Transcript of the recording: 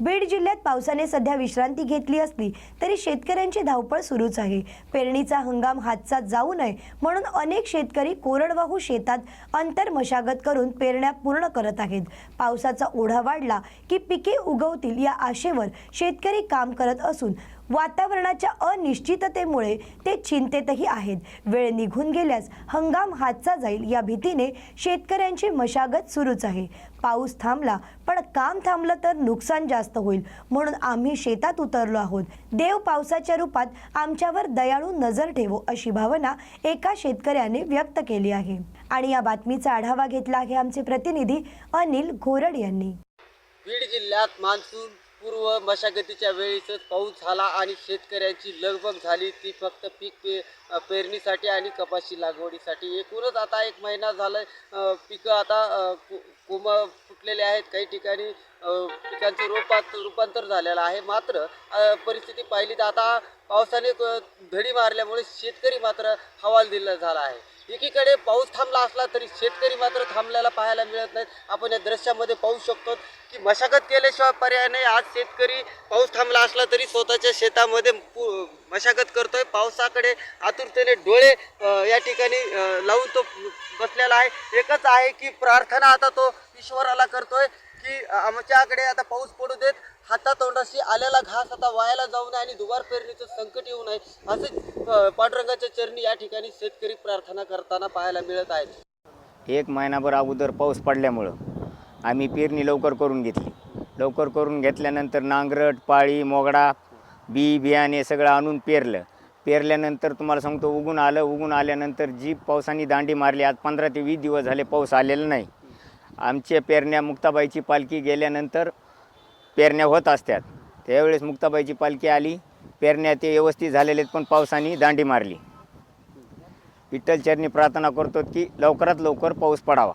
बीड जिल्ह्यात पावसाने सध्या विश्रांती घेतली असली तरी शेतकऱ्यांची धावपळ सुरूच आहे. पेरणीचा हंगाम हातचा जाऊ नये म्हणून अनेक शेतकरी कोरडवाहू शेतात अंतर मशागत करून पेरण्या पूर्ण करत आहेत. पावसाचा ओढा वाढला की पिके उगवतील या आशेवर शेतकरी काम करत असून वातावरणाच्या अनिश्चिततेमुळे ते चिंतेतही आहेत. वेळ निघून गेल्यास हंगाम हातचा जाईल या भीतीने शेतकऱ्यांची मशागत सुरूच आहे. पाऊस थांबला पण काम थांबलं तर नुकसान जास्त होईल म्हणून आम्ही शेतात उतरलो आहोत. देव पावसाच्या रूपात आमच्यावर दयाळू नजर ठेवो अशी भावना एका शेतकऱ्याने व्यक्त केली आहे. आणि या बातमीचा आढावा घेतला आहे आमचे प्रतिनिधी अनिल घोरड यांनी. बीड जिल्ह्यात मान्सून पूर्व मशागतीच्या वेळीच पाऊस झाला आणि शेतकऱ्यांची लगबग झाली. ती फक्त पीक पे पेरणीसाठी आणि कपाशी लागवडीसाठी. एकूणच आता एक महिना झालं पिकं आता कु- कुम फुटलेले आहेत. काही ठिकाणी पिकांचं रोपात रूपांतर झालेलं आहे. मात्र परिस्थिती पाहिली तर आता पावसाने धडी मारल्यामुळे शेतकरी मात्र हवाल दिला झाला आहे. एकीकडे पाऊस थांबला असला तरी शेतकरी मात्र थांबल्याला पाहायला मिळत नाहीत आपण या दृश्यामध्ये पाहू शकतो की मशागत केल्याशिवाय पर्याय नाही. आज शेतकरी पाऊस थांबला असला तरी स्वतःच्या शेतामध्ये पु- मशागत करतोय. पावसाकडे आतुरतेने डोळे या ठिकाणी लावून तो बसलेला आहे. एकच आहे की प्रार्थना आता तो ईश्वराला करतोय. की आमच्याकडे आता पाऊस पडू देत हातातोंडाशी आलेला घास आता वायाला जाऊ नये आणि दुबार पेरणीचं संकट येऊ नये असे अ, पांडुरंगाच्या चरणी या ठिकाणी शेतकरी प्रार्थना करताना पाहायला मिळत आहेत एक महिनाभर अगोदर पाऊस पडल्यामुळं आम्ही पेरणी लवकर करून घेतली. लवकर करून घेतल्यानंतर नांगरट पाळी मोगडा बी बियाणे सगळं आणून पेरलं. पेरल्यानंतर तुम्हाला सांगतो उगून आलं उगून आल्यानंतर जी पावसाने दांडी मारली आज पंधरा ते वीस दिवस झाले पाऊस आलेला नाही. आमच्या पेरण्या मुक्ताबाईची पालखी गेल्यानंतर पेरण्या होत असतात. त्यावेळेस मुक्ताबाईची पालखी आली. पेरण्या ते व्यवस्थित झालेले आहेत, पण पावसाने दांडी मारली. विठ्ठलचरणी प्रार्थना करतो की लवकरात लवकर पाऊस पडावा.